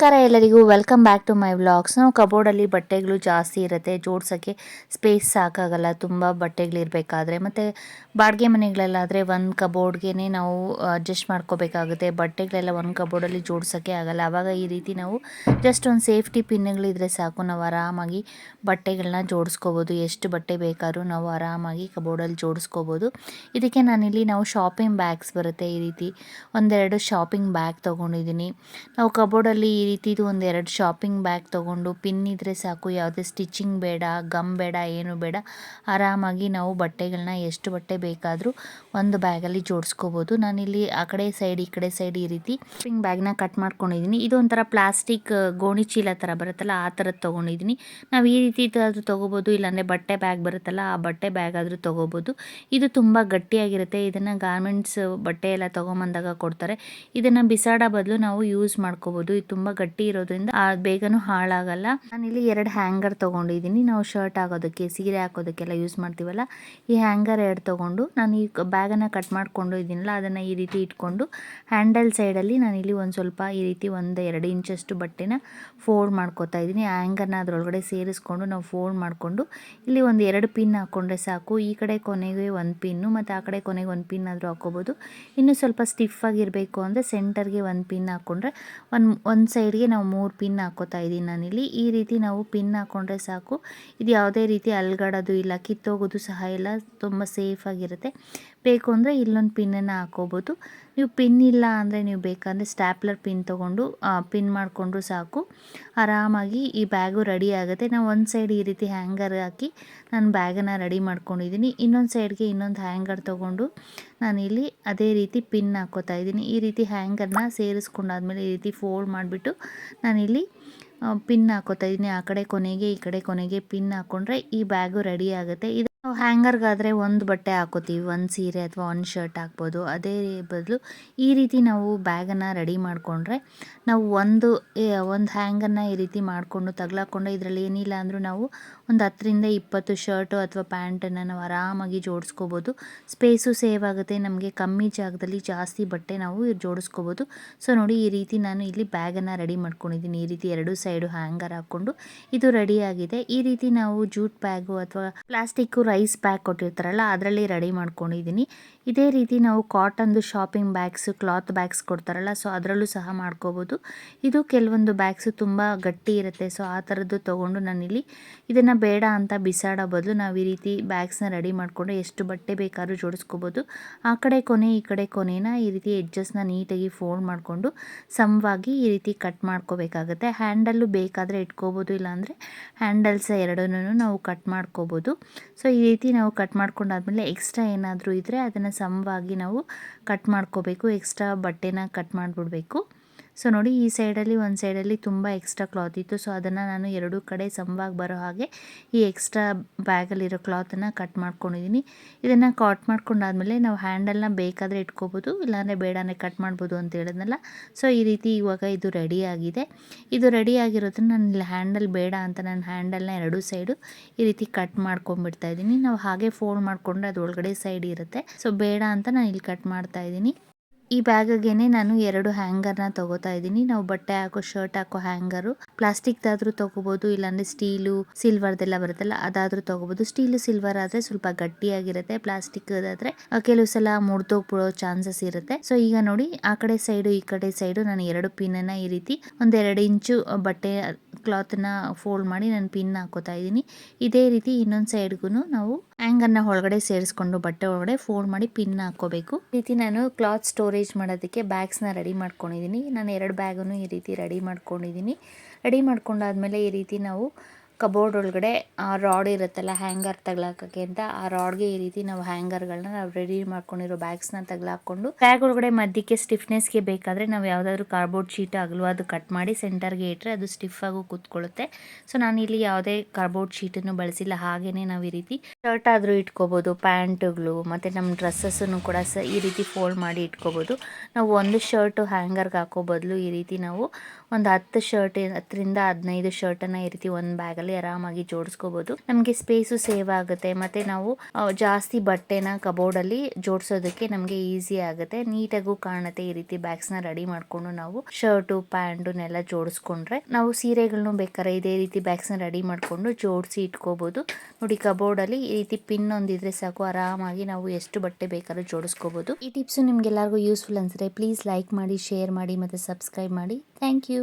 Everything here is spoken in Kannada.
ನಮಸ್ಕಾರ ಎಲ್ಲರಿಗೂ. Welcome back to my vlogs ನಾವು ಕಬೋರ್ಡಲ್ಲಿ ಬಟ್ಟೆಗಳು ಜಾಸ್ತಿ ಇರುತ್ತೆ. ಜೋಡ್ಸೋಕ್ಕೆ ಸ್ಪೇಸ್ ಸಾಕಾಗಲ್ಲ. ತುಂಬ ಬಟ್ಟೆಗಳಿರಬೇಕಾದ್ರೆ. ಮತ್ತು ಬಾಡಿಗೆ ಮನೆಗಳಲ್ಲಾದರೆ ಒಂದು ಕಬೋರ್ಡ್ಗೆ ನಾವು ಅಡ್ಜಸ್ಟ್ ಮಾಡ್ಕೋಬೇಕಾಗುತ್ತೆ. ಬಟ್ಟೆಗಳೆಲ್ಲ ಒಂದು ಕಬೋರ್ಡಲ್ಲಿ ಜೋಡ್ಸೋಕ್ಕೆ ಆಗಲ್ಲ. ಆವಾಗ ಈ ರೀತಿ ನಾವು ಜಸ್ಟ್ ಒಂದು ಸೇಫ್ಟಿ ಪಿನ್ಗಳಿದ್ರೆ ಸಾಕು. ನಾವು ಆರಾಮಾಗಿ ಬಟ್ಟೆಗಳನ್ನ ಜೋಡಿಸ್ಕೋಬೋದು. ಎಷ್ಟು ಬಟ್ಟೆ ಬೇಕಾದ್ರೂ ನಾವು ಆರಾಮಾಗಿ ಕಬೋರ್ಡಲ್ಲಿ ಜೋಡಿಸ್ಕೋಬೋದು. ಇದಕ್ಕೆ ನಾನಿಲ್ಲಿ ನಾವು ಶಾಪಿಂಗ್ ಬ್ಯಾಗ್ಸ್ ಬರುತ್ತೆ. ಈ ರೀತಿ ಒಂದೆರಡು ಶಾಪಿಂಗ್ ಬ್ಯಾಗ್ ತೊಗೊಂಡಿದ್ದೀನಿ. ನಾವು ಕಬೋರ್ಡಲ್ಲಿ ಈ ರೀತಿದು ಒಂದು ಎರಡು ಶಾಪಿಂಗ್ ಬ್ಯಾಗ್ ತೊಗೊಂಡು ಪಿನ್ ಇದ್ದರೆ ಸಾಕು, ಯಾವುದೇ ಸ್ಟಿಚಿಂಗ್ ಬೇಡ ಗಮ್ ಬೇಡ, ಏನು ಬೇಡ. ಆರಾಮಾಗಿ ನಾವು ಬಟ್ಟೆಗಳನ್ನ ಎಷ್ಟು ಬಟ್ಟೆ ಬೇಕಾದರೂ ಒಂದು ಬ್ಯಾಗಲ್ಲಿ ಜೋಡಿಸ್ಕೋಬೋದು. ನಾನಿಲ್ಲಿ ಆ ಕಡೆ ಸೈಡ್ ಈ ಕಡೆ ಸೈಡ್ ಈ ರೀತಿ ಶಾಪಿಂಗ್ ಬ್ಯಾಗ್ನ ಕಟ್ ಮಾಡ್ಕೊಂಡಿದ್ದೀನಿ ಇದು ಒಂಥರ ಪ್ಲಾಸ್ಟಿಕ್ ಗೋಣಿ ಚೀಲ ಥರ ಬರುತ್ತಲ್ಲ, ಆ ಥರದ್ದು ತೊಗೊಂಡಿದ್ದೀನಿ ನಾವು ಈ ರೀತಿ ಆದರೂ ತೊಗೋಬೋದು, ಇಲ್ಲಾಂದರೆ ಬಟ್ಟೆ ಬ್ಯಾಗ್ ಬರುತ್ತಲ್ಲ, ಆ ಬಟ್ಟೆ ಬ್ಯಾಗ್ ಆದರೂ ತೊಗೋಬೋದು. ಇದು ತುಂಬ ಗಟ್ಟಿಯಾಗಿರುತ್ತೆ. ಇದನ್ನು ಗಾರ್ಮೆಂಟ್ಸ್ ಬಟ್ಟೆ ಎಲ್ಲ ತೊಗೊಂಬಂದಾಗ ಕೊಡ್ತಾರೆ. ಇದನ್ನು ಬಿಸಾಡೋ ಬದಲು ನಾವು ಯೂಸ್ ಮಾಡ್ಕೋಬೋದು. ಇದು ತುಂಬ ಗಟ್ಟಿ ಇರೋದ್ರಿಂದ ಬೇಗನೂ ಹಾಳಾಗಲ್ಲ. ನಾನಿಲ್ಲಿ ಎರಡು ಹ್ಯಾಂಗರ್ ತೊಗೊಂಡಿದ್ದೀನಿ. ನಾವು ಶರ್ಟ್ ಹಾಕೋದಕ್ಕೆ, ಸೀರೆ ಹಾಕೋದಕ್ಕೆಲ್ಲ ಯೂಸ್ ಮಾಡ್ತೀವಲ್ಲ, ಈ ಹ್ಯಾಂಗರ್ ಎರಡು ತೊಗೊಂಡು ನಾನು ಈ ಬ್ಯಾಗನ್ನು ಕಟ್ ಮಾಡಿಕೊಂಡು ಇದ್ದೀನಲ್ಲ, ಅದನ್ನು ಈ ರೀತಿ ಇಟ್ಕೊಂಡು ಹ್ಯಾಂಡಲ್ ಸೈಡಲ್ಲಿ ನಾನಿಲ್ಲಿ ಒಂದು ಸ್ವಲ್ಪ ಈ ರೀತಿ ಒಂದು ಎರಡು ಇಂಚಷ್ಟು ಬಟ್ಟೆನ ಫೋಲ್ಡ್ ಮಾಡ್ಕೋತಾ ಇದ್ದೀನಿ. ಹ್ಯಾಂಗರ್ನ ಅದರೊಳಗಡೆ ಸೇರಿಸ್ಕೊಂಡು ನಾವು ಫೋಲ್ಡ್ ಮಾಡಿಕೊಂಡು ಇಲ್ಲಿ ಒಂದು ಎರಡು ಪಿನ್ ಹಾಕ್ಕೊಂಡ್ರೆ ಸಾಕು. ಈ ಕಡೆ ಕೊನೆಗೆ ಒಂದು ಪಿನ್ನು, ಮತ್ತು ಆ ಕಡೆ ಕೊನೆಗೆ ಒಂದು ಪಿನ್ ಆದರೂ ಹಾಕ್ಕೋಬೋದು ಇನ್ನು ಸ್ವಲ್ಪ ಸ್ಟಿಫ್ ಆಗಿರಬೇಕು ಅಂದರೆ ಸೆಂಟರ್ಗೆ ಒಂದು ಪಿನ್ ಹಾಕ್ಕೊಂಡ್ರೆ ಒಂದು ಒಂದು ಸೈಡ್ಗೆ ನಾವು ಮೂರು ಪಿನ್ ಹಾಕೋತಾ ಇದ್ದೀನಿ ನಾನಿಲ್ಲಿ. ಈ ರೀತಿ ನಾವು ಪಿನ್ ಹಾಕ್ಕೊಂಡ್ರೆ ಸಾಕು. ಇದು ಯಾವುದೇ ರೀತಿ ಅಲ್ಗಾಡೋದು ಇಲ್ಲ, ಕಿತ್ತೋಗೋದು ಸಹ ಇಲ್ಲ. ತುಂಬ ಸೇಫಾಗಿರುತ್ತೆ ಬೇಕು ಅಂದರೆ ಇಲ್ಲೊಂದು ಪಿನ್ನನ್ನು ಹಾಕೋಬೋದು. ನೀವು ಪಿನ್ ಇಲ್ಲ ಅಂದರೆ ನೀವು ಬೇಕಂದರೆ ಸ್ಟ್ಯಾಪ್ಲರ್ ಪಿನ್ ತೊಗೊಂಡು ಪಿನ್ ಮಾಡಿಕೊಂಡ್ರು ಸಾಕು. ಆರಾಮಾಗಿ ಈ ಬ್ಯಾಗು ರೆಡಿ ಆಗುತ್ತೆ. ನಾವು ಒಂದು ಸೈಡ್ ಈ ರೀತಿ ಹ್ಯಾಂಗರ್ ಹಾಕಿ ನಾನು ಬ್ಯಾಗನ್ನು ರೆಡಿ ಮಾಡ್ಕೊಂಡಿದ್ದೀನಿ ಇನ್ನೊಂದು ಸೈಡ್ಗೆ ಇನ್ನೊಂದು ಹ್ಯಾಂಗರ್ ತೊಗೊಂಡು ನಾನಿಲ್ಲಿ ಅದೇ ರೀತಿ ಪಿನ್ ಹಾಕೋತಾ ಇದ್ದೀನಿ. ಈ ರೀತಿ ಹ್ಯಾಂಗರ್ನ ಸೇರಿಸ್ಕೊಂಡಾದ್ಮೇಲೆ ಈ ರೀತಿ ಫೋಲ್ಡ್ ಮಾಡಿಬಿಟ್ಟು ನಾನಿಲ್ಲಿ ಪಿನ್ ಹಾಕೋತಾ ಇದ್ದೀನಿ. ಆ ಕಡೆ ಕೊನೆಗೆ, ಈ ಕಡೆ ಕೊನೆಗೆ ಪಿನ್ ಹಾಕ್ಕೊಂಡ್ರೆ ಈ ಬ್ಯಾಗು ರೆಡಿ ಆಗುತ್ತೆ. ನಾವು ಹ್ಯಾಂಗರ್ಗಾದರೆ ಒಂದು ಬಟ್ಟೆ ಹಾಕೋತೀವಿ, ಒಂದು ಸೀರೆ ಅಥವಾ ಒಂದು ಶರ್ಟ್ ಹಾಕ್ಬೋದು. ಅದೇ ಬದಲು ಈ ರೀತಿ ನಾವು ಬ್ಯಾಗನ್ನು ರೆಡಿ ಮಾಡಿಕೊಂಡ್ರೆ ನಾವು ಒಂದು ಒಂದು ಹ್ಯಾಂಗನ್ನು ಈ ರೀತಿ ಮಾಡಿಕೊಂಡು ತಗ್ಲಾಕೊಂಡು ಇದರಲ್ಲಿ ಏನಿಲ್ಲ ಅಂದರೂ ನಾವು ಒಂದು ಹತ್ತರಿಂದ ಇಪ್ಪತ್ತು ಶರ್ಟು ಅಥವಾ ಪ್ಯಾಂಟನ್ನು ನಾವು ಆರಾಮಾಗಿ ಜೋಡಿಸ್ಕೋಬೋದು. ಸ್ಪೇಸು ಸೇವ್ ಆಗುತ್ತೆ, ನಮಗೆ ಕಮ್ಮಿ ಜಾಗದಲ್ಲಿ ಜಾಸ್ತಿ ಬಟ್ಟೆ ನಾವು ಜೋಡಿಸ್ಕೋಬೋದು. ಸೊ, ನೋಡಿ ಈ ರೀತಿ ನಾನು ಇಲ್ಲಿ ಬ್ಯಾಗನ್ನು ರೆಡಿ ಮಾಡ್ಕೊಂಡಿದ್ದೀನಿ. ಈ ರೀತಿ ಎರಡು ಸೈಡು ಹ್ಯಾಂಗರ್ ಹಾಕ್ಕೊಂಡು ಇದು ರೆಡಿಯಾಗಿದೆ ಈ ರೀತಿ ನಾವು ಜೂಟ್ ಬ್ಯಾಗು ಅಥವಾ ಪ್ಲಾಸ್ಟಿಕ್ಕು ರೈಸ್ ಬ್ಯಾಗ್ ಕೊಟ್ಟಿರ್ತಾರಲ್ಲ, ಅದರಲ್ಲಿ ರೆಡಿ ಮಾಡ್ಕೊಂಡಿದ್ದೀನಿ ಇದೇ ರೀತಿ ನಾವು ಕಾಟನ್ದು ಶಾಪಿಂಗ್ ಬ್ಯಾಗ್ಸು ಕ್ಲಾತ್ ಬ್ಯಾಗ್ಸ್ ಕೊಡ್ತಾರಲ್ಲ ಸೊ ಅದರಲ್ಲೂ ಸಹ ಮಾಡ್ಕೋಬೋದು. ಇದು ಕೆಲವೊಂದು ಬ್ಯಾಗ್ಸು ತುಂಬ ಗಟ್ಟಿ ಇರುತ್ತೆ ಸೊ ಆ ಥರದ್ದು ತೊಗೊಂಡು ನಾನಿಲ್ಲಿ ಇದನ್ನು ಬೇಡ ಅಂತ ಬಿಸಾಡೋ ಬದಲು ನಾವು ಈ ರೀತಿ ಬ್ಯಾಗ್ಸ್ನ ರೆಡಿ ಮಾಡಿಕೊಂಡು ಎಷ್ಟು ಬಟ್ಟೆ ಬೇಕಾದ್ರೂ ಜೋಡಿಸ್ಕೋಬೋದು. ಆ ಕಡೆ ಕೊನೆ, ಈ ಕಡೆ ಕೊನೆನ ಈ ರೀತಿ ಎಡ್ಜಸ್ನ ನೀಟಾಗಿ ಫೋಲ್ಡ್ ಮಾಡಿಕೊಂಡು ಸಮವಾಗಿ ಈ ರೀತಿ ಕಟ್ ಮಾಡ್ಕೋಬೇಕಾಗುತ್ತೆ. ಹ್ಯಾಂಡಲ್ಲು ಬೇಕಾದರೆ ಇಟ್ಕೋಬೋದು, ಇಲ್ಲಾಂದರೆ ಹ್ಯಾಂಡಲ್ಸ್ ಎರಡನ್ನೂ ನಾವು ಕಟ್ ಮಾಡ್ಕೋಬೋದು. ಸೊ ರೀತಿ ನಾವು ಕಟ್ ಮಾಡ್ಕೊಂಡಾದ್ಮೇಲೆ ಎಕ್ಸ್ಟ್ರಾ ಏನಾದರೂ ಇದ್ದರೆ ಅದನ್ನು ಸಮವಾಗಿ ನಾವು ಕಟ್ ಮಾಡ್ಕೋಬೇಕು. ಎಕ್ಸ್ಟ್ರಾ ಬಟ್ಟೆನ ಕಟ್ ಮಾಡಿಬಿಡ್ಬೇಕು. ಸೊ ನೋಡಿ, ಈ ಸೈಡಲ್ಲಿ ಒಂದು ಸೈಡಲ್ಲಿ ತುಂಬ ಎಕ್ಸ್ಟ್ರಾ ಕ್ಲಾತ್ ಇತ್ತು. ಸೊ ಅದನ್ನು ನಾನು ಎರಡೂ ಕಡೆ ಸಮವಾಗಿ ಬರೋ ಹಾಗೆ ಈ ಎಕ್ಸ್ಟ್ರಾ ಬ್ಯಾಗಲ್ಲಿರೋ ಕ್ಲಾತನ್ನು ಕಟ್ ಮಾಡ್ಕೊಂಡಿದ್ದೀನಿ ಇದನ್ನು ಕಟ್ ಮಾಡ್ಕೊಂಡಾದ್ಮೇಲೆ ನಾವು ಹ್ಯಾಂಡಲ್ನ ಬೇಕಾದರೆ ಇಟ್ಕೋಬೋದು, ಇಲ್ಲಾಂದರೆ ಬೇಡನೇ ಕಟ್ ಮಾಡ್ಬೋದು ಅಂತ ಹೇಳಿದ್ನಲ್ಲ. ಸೊ ಈ ರೀತಿ ಇವಾಗ ಇದು ರೆಡಿ ಆಗಿದೆ. ಇದು ರೆಡಿ ಆಗಿರೋದ್ರಿಂದ ನಾನು ಇಲ್ಲಿ ಹ್ಯಾಂಡಲ್ ಬೇಡ ಅಂತ ನಾನು ಹ್ಯಾಂಡಲ್ನ ಎರಡೂ ಸೈಡು ಈ ರೀತಿ ಕಟ್ ಮಾಡ್ಕೊಂಡ್ಬಿಡ್ತಾ ಇದ್ದೀನಿ ನಾವು ಹಾಗೆ ಫೋಲ್ಡ್ ಮಾಡಿಕೊಂಡ್ರೆ ಅದು ಒಳಗಡೆ ಸೈಡ್ ಇರುತ್ತೆ. ಸೊ ಬೇಡ ಅಂತ ನಾನು ಇಲ್ಲಿ ಕಟ್ ಮಾಡ್ತಾ ಇದ್ದೀನಿ ಈ ಬ್ಯಾಗಗೇನೆ ನಾನು ಎರಡು ಹ್ಯಾಂಗರ್ನ ತಗೋತಾ ಇದ್ದೀನಿ. ನಾವು ಬಟ್ಟೆ ಹಾಕೋ, ಶರ್ಟ್ ಹಾಕೋ ಹ್ಯಾಂಗರು. ಪ್ಲಾಸ್ಟಿಕ್ದಾದ್ರೂ ತಗೋಬಹುದು ಇಲ್ಲಾಂದ್ರೆ ಸ್ಟೀಲು, ಸಿಲ್ವರ್ದೆಲ್ಲ ಬರುತ್ತಲ್ಲ, ಅದಾದ್ರೂ ತಗೋಬಹುದು ಸ್ಟೀಲು, ಸಿಲ್ವರ್ ಆದ್ರೆ ಸ್ವಲ್ಪ ಗಟ್ಟಿಯಾಗಿರುತ್ತೆ ಪ್ಲಾಸ್ಟಿಕ್ ಆದ್ರೆ ಕೆಲವು ಸಲ ಮುರಿದೋಗ್ಬಿಡೋ ಚಾನ್ಸಸ್ ಇರುತ್ತೆ. ಸೊ, ಈಗ ನೋಡಿ, ಆ ಕಡೆ ಸೈಡು, ಈ ಕಡೆ ಸೈಡು ನಾನು ಎರಡು ಪಿನ್ ಅನ್ನ ಈ ರೀತಿ ಒಂದೆರಡು ಇಂಚು ಬಟ್ಟೆ ಕ್ಲಾತ್ನ ಫೋಲ್ಡ್ ಮಾಡಿ ನಾನು ಪಿನ್ ಹಾಕೋತಾ ಇದ್ದೀನಿ. ಇದೇ ರೀತಿ ಇನ್ನೊಂದು ಸೈಡ್ಗೂ ನಾವು ಹ್ಯಾಂಗರ್ನ ಒಳಗಡೆ ಸೇರಿಸ್ಕೊಂಡು ಬಟ್ಟೆ ಒಳಗಡೆ ಫೋಲ್ಡ್ ಮಾಡಿ ಪಿನ್ ಹಾಕೋಬೇಕು. ಈ ರೀತಿ ನಾನು ಕ್ಲಾತ್ ಸ್ಟೋರೇಜ್ ಮಾಡೋದಕ್ಕೆ ಬ್ಯಾಗ್ಸ್ನ ರೆಡಿ ಮಾಡ್ಕೊಂಡಿದ್ದೀನಿ. ನಾನು ಎರಡು ಬ್ಯಾಗನ್ನು ಈ ರೀತಿ ರೆಡಿ ಮಾಡ್ಕೊಂಡಿದ್ದೀನಿ. ರೆಡಿ ಮಾಡ್ಕೊಂಡಾದ್ಮೇಲೆ ಈ ರೀತಿ ನಾವು ಕಬೋರ್ಡ್ ಒಳಗಡೆ ಆ ರಾಡ್ ಇರುತ್ತಲ್ಲ, ಹ್ಯಾಂಗರ್ ತಗ್ಲಾಕಕ್ಕೆ ಅಂತ, ಆ ರಾಡ್ಗೆ ಈ ರೀತಿ ನಾವು ಹ್ಯಾಂಗರ್ಗಳನ್ನ ನಾವು ರೆಡಿ ಮಾಡ್ಕೊಂಡಿರೋ ಬ್ಯಾಗ್ಸ್ನ ತಗ್ಲಾಕೊಂಡು, ಬ್ಯಾಗ್ ಒಳಗಡೆ ಮಧ್ಯಕ್ಕೆ ಸ್ಟಿಫ್ನೆಸ್ಗೆ ಬೇಕಾದರೆ ನಾವು ಯಾವುದಾದ್ರೂ ಕಾರ್ಬೋರ್ಡ್ ಶೀಟ್ ಆಗಲ್ವಾ ಅದು ಕಟ್ ಮಾಡಿ ಸೆಂಟರ್ಗೆ ಇಟ್ಟರೆ ಅದು ಸ್ಟಿಫ್ ಆಗು ಕೂತ್ಕೊಳ್ಳುತ್ತೆ. ಸೊ ನಾನು ಇಲ್ಲಿ ಯಾವುದೇ ಕಾರ್ಬೋರ್ಡ್ ಶೀಟನ್ನು ಬಳಸಿಲ್ಲ, ಹಾಗೇನೆ ನಾವು ಈ ರೀತಿ ಶರ್ಟ್ ಆದರೂ ಇಟ್ಕೋಬೋದು, ಪ್ಯಾಂಟುಗಳು ಮತ್ತು ನಮ್ಮ ಡ್ರೆಸ್ಸಸ್ಸನ್ನು ಕೂಡ ಸ ಈ ರೀತಿ ಫೋಲ್ಡ್ ಮಾಡಿ ಇಟ್ಕೋಬೋದು. ನಾವು ಒಂದು ಶರ್ಟು ಹ್ಯಾಂಗರ್ಗೆ ಹಾಕೋ ಬದಲು ಈ ರೀತಿ ನಾವು ಒಂದು ಹತ್ತು ಶರ್ಟ್, ಹತ್ತರಿಂದ ಹದಿನೈದು ಶರ್ಟನ್ನು ಈ ರೀತಿ ಒಂದು ಬ್ಯಾಗಲ್ಲಿ ಅಲ್ಲಿ ಆರಾಮಾಗಿ ಜೋಡಿಸ್ಕೋಬಹುದು ನಮಗೆ ಸ್ಪೇಸು ಸೇವ್ ಆಗುತ್ತೆ. ಮತ್ತೆ ನಾವು ಜಾಸ್ತಿ ಬಟ್ಟೆನ ಕಬೋರ್ಡ್ ಅಲ್ಲಿ ಜೋಡಿಸೋದಕ್ಕೆ ನಮಗೆ ಈಸಿ ಆಗುತ್ತೆ. ನೀಟಾಗೂ ಕಾಣುತ್ತೆ ಈ ರೀತಿ ಬ್ಯಾಗ್ಸ್ನ ರೆಡಿ ಮಾಡ್ಕೊಂಡು ನಾವು ಶರ್ಟು ಪ್ಯಾಂಟುನೆಲ್ಲ ಜೋಡಿಸ್ಕೊಂಡ್ರೆ ನಾವು ಸೀರೆಗಳನ್ನು ಬೇಕಾದ್ರೆ ಇದೇ ರೀತಿ ಬ್ಯಾಗ್ಸ್ನ ರೆಡಿ ಮಾಡ್ಕೊಂಡು ಜೋಡಿಸಿ ಇಟ್ಕೋಬಹುದು ನೋಡಿ ಕಬೋರ್ಡ್ ಅಲ್ಲಿ ಈ ರೀತಿ ಪಿನ್ ಒಂದಿದ್ರೆ ಸಾಕು. ಆರಾಮಾಗಿ ನಾವು ಎಷ್ಟು ಬಟ್ಟೆ ಬೇಕಾದ್ರೂ ಜೋಡಿಸ್ಕೋಬಹುದು ಈ ಟಿಪ್ಸ್ ನಿಮ್ಗೆಲ್ಲರಿಗೂ ಯೂಸ್ಫುಲ್ ಅನ್ಸಿದ್ರೆ ಪ್ಲೀಸ್ ಲೈಕ್ ಮಾಡಿ ಶೇರ್ ಮಾಡಿ, ಮತ್ತೆ ಸಬ್ಸ್ಕ್ರೈಬ್ ಮಾಡಿ. Thank you